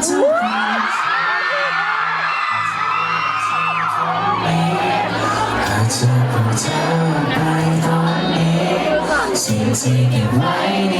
อาจจะเป็นเธอไปตอนนี้งที่ไว้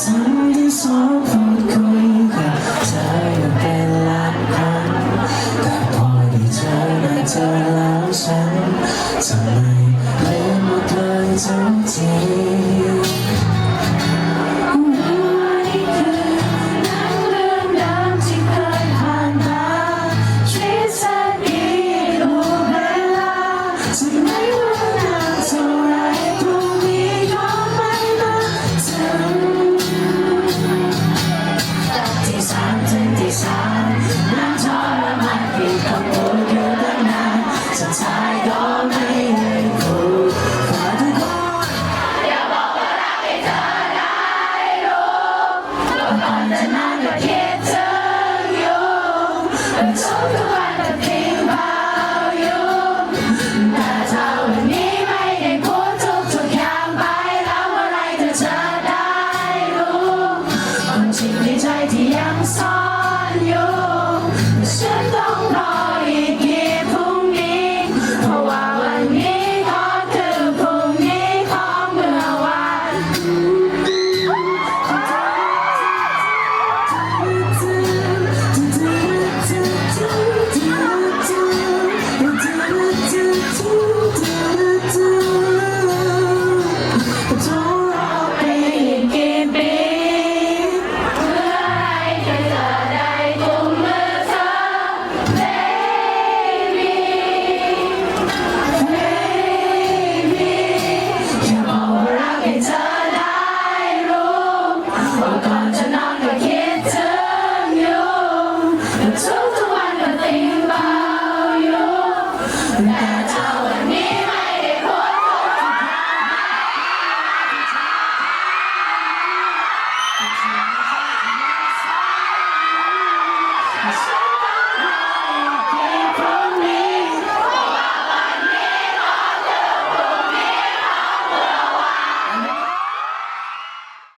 เธอที่สองคุกับเธออยู่เป็ลานคสงแต่พอได้เจอหน้าเธอแล้วฉันทำไมลืมหมดเลยทั้ง Yes.